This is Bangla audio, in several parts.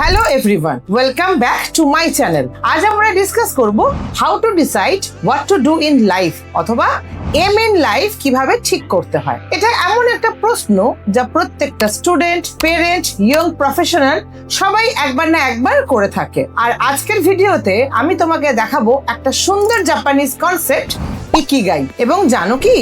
Hello everyone welcome back to my channel আজ আমরা ডিসকাস করব how to decide what to do in life অথবা এম ইন লাইফ কীভাবে ঠিক করতে হয়। এটা এমন একটা প্রশ্ন যা প্রত্যেকটা স্টুডেন্ট পেরেন্ট ইয়ং প্রফেশনাল সবাই একবার না একবার করে থাকে। আর আজকের ভিডিওতে আমি তোমাকে দেখাবো একটা সুন্দর জাপানিজ কনসেপ্ট ইকিগাই এবং জানো কি?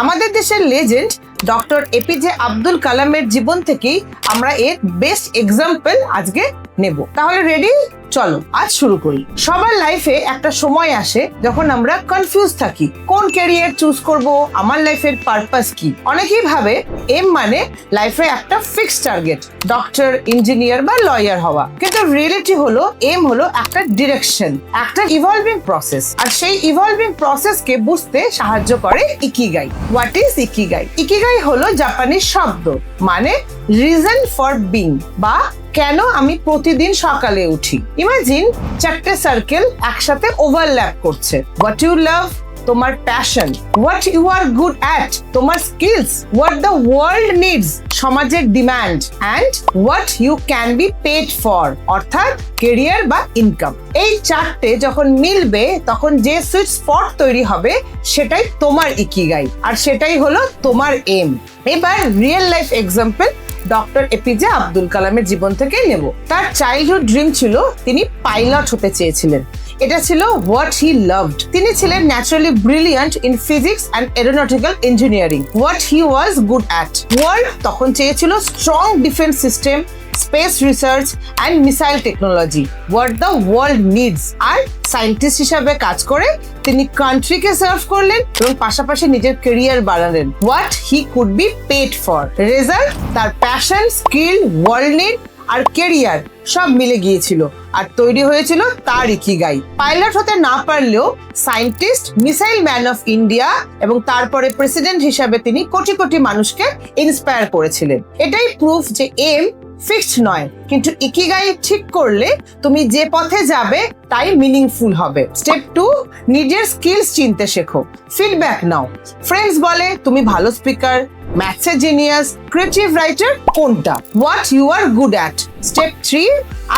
আমাদের দেশের লেজেন্ড ডক্টর এপিজে আব্দুল কালামের জীবন থেকেই আমরা এর বেস্ট এক্সাম্পল আজকে নেব। তাহলে রেডি চলো, আজ শুরু করি। সবার লাইফে একটা সময় আসে যখন আমরা কনফিউজ থাকি। কোন ক্যারিয়ার চুজ করব? আমার লাইফের পারপাস কি? অনেকেই ভাবে এম মানে লাইফে একটা ফিক্সড টার্গেট ডক্টর ইঞ্জিনিয়ার বা লয়ার হওয়া। কিন্তু রিয়েলিটি হলো এম হলো একটা ডিরেকশন একটা ইভলভিং প্রসেস আর সেই ইভলভিং প্রসেসকে বুঝতে সাহায্য করে ikigai what is ikigai ikigai হলো জাপানিজ শব্দ মানে রিজন ফর বিং বা কেন আমি প্রতিদিন সকালে উঠি? ইমাজিন চারটে সার্কেল একসাথে ওভারল্যাপ করছে। হোয়াট ইউ লাভ তোমার passion what you are good at তোমার skills what the world needs সমাজের demand and what you can be paid for অর্থাৎ কেরিয়ার বা ইনকাম এই চারটে যখন মিলবে, তখন যে সুইট স্পট তৈরি হবে, সেটাই তোমার ইকিগাই আর সেটাই হলো তোমার এম এবার real life example doctor APJ Abdul কালামের জীবন থেকে নেব। তার চাইল্ডহুড ড্রিম ছিল তিনি পাইলট হতে চেয়েছিলেন। এটা ছিল হোয়াট হি লাভড তিনি ছিলেন naturally brilliant in physics and aeronautical engineering what he was good at world তখন চেয়েছিল strong defence system space research and missile technology what the world needs R scientist হিসাবে কাজ করে তিনি কান্ট্রিকে সার্ভ করলেন এবং পাশাপাশি নিজের career বাড়ালেন what he could be paid for result তার প্যাশন স্কিল ওয়ার্ল্ড নিড আর কেরিয়ার সব মিলে গিয়েছিল আর তৈরি হয়েছিল তার ইকিগাই। পাইলট হতে না পারলেও scientist, missile man of India এবং তারপরে প্রেসিডেন্ট হিসাবে তিনি কোটি কোটি মানুষকে ইন্সপায়ার করেছিলেন। এটাই প্রুফ যে এম ফিক্সড নয়, কিন্তু ইকিগাই ঠিক করলে তুমি যে পথে যাবে তাই মিনিংফুল হবে। স্টেপ টু নিজের স্কিলস চিনতে শেখো। ফিডব্যাক নাও। ফ্রেন্ডস বলে, তুমি ভালো স্পিকার ম্যাথসে জিনিয়াস ক্রিয়েটিভ রাইটার কোনটা? What you are good at step three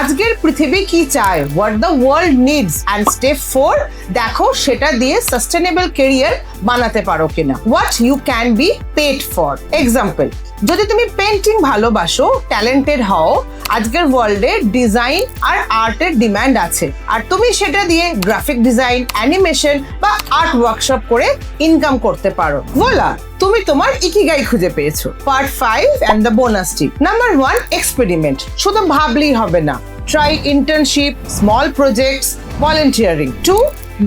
আজকের পৃথিবী কি চায়? What the world needs and step four দেখো সেটা দিয়ে সাস্টেনেবল কেরিয়ার বানাতে পারো কিনা। What you can be paid for example যদি তুমি পেন্টিং ভালোবাসো ট্যালেন্টেড হও, আজকের ওয়ার্ল্ডে ডিজাইন আর আর্টের ডিমান্ড আছে। আর তুমি সেটা দিয়ে গ্রাফিক ডিজাইন অ্যানিমেশন বা আর্ট ওয়ার্কশপ করে ইনকাম করতে পারো। ভোলা তুমি তোমার ইকিগাই খুঁজে পেয়েছ। Part five and the bonus tip number one experiment শুধু ভাবলেই হবে না। Try internship small projects volunteering two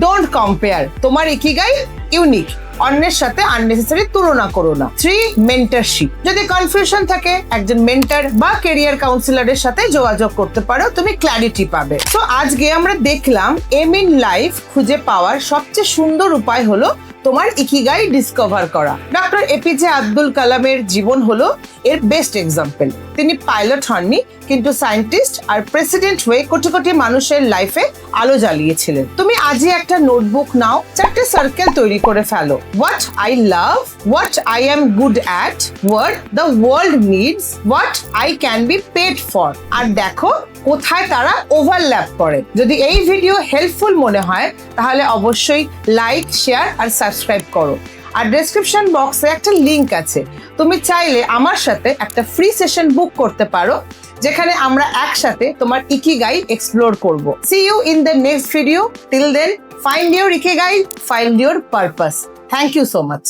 don't compare তোমার ইকিগাই ইউনিক অন্যের সাথে আননেসেসারি তুলনা করো না। থ্রি মেন্টারশিপ যদি কনফিউশন থাকে, একজন মেন্টার বা কেরিয়ার কাউন্সিলরের সাথে যোগাযোগ করতে পারো, তুমি ক্ল্যারিটি পাবে। তো আজকে আমরা দেখলাম এম ইন লাইফ খুঁজে পাওয়ার সবচেয়ে সুন্দর উপায় হলো তোমার ইকিগাই ডিসকভার করা। ডক্টর এপিজে আব্দুল কালামের জীবন হলো এর বেস্ট এক্সাম্পল তিনি পাইলট হননি, কিন্তু সায়েন্টিস্ট আর প্রেসিডেন্ট হয়ে কোটি কোটি মানুষের লাইফে আলো জ্বালিয়েছিলেন। তুমি আজই একটা নোটবুক নাও, চারটে সার্কেল তৈরি করে ফেলো। What I love what I am good at what the world needs what I can be paid for আর দেখো কোথায় তারা ওভারল্যাপ করে। যদি এই ভিডিও হেল্পফুল মনে হয়, তাহলে অবশ্যই লাইক শেয়ার আর সাবস্ক্রাইব করো। আর ডেসক্রিপশন বক্সে একটা লিংক আছে। তুমি চাইলে আমার সাথে একটা ফ্রি সেশন বুক করতে পারো, যেখানে আমরা একসাথে তোমার ইকিগাই এক্সপ্লোর করব। See you in the next video till then find your ikigai find your purpose thank you so much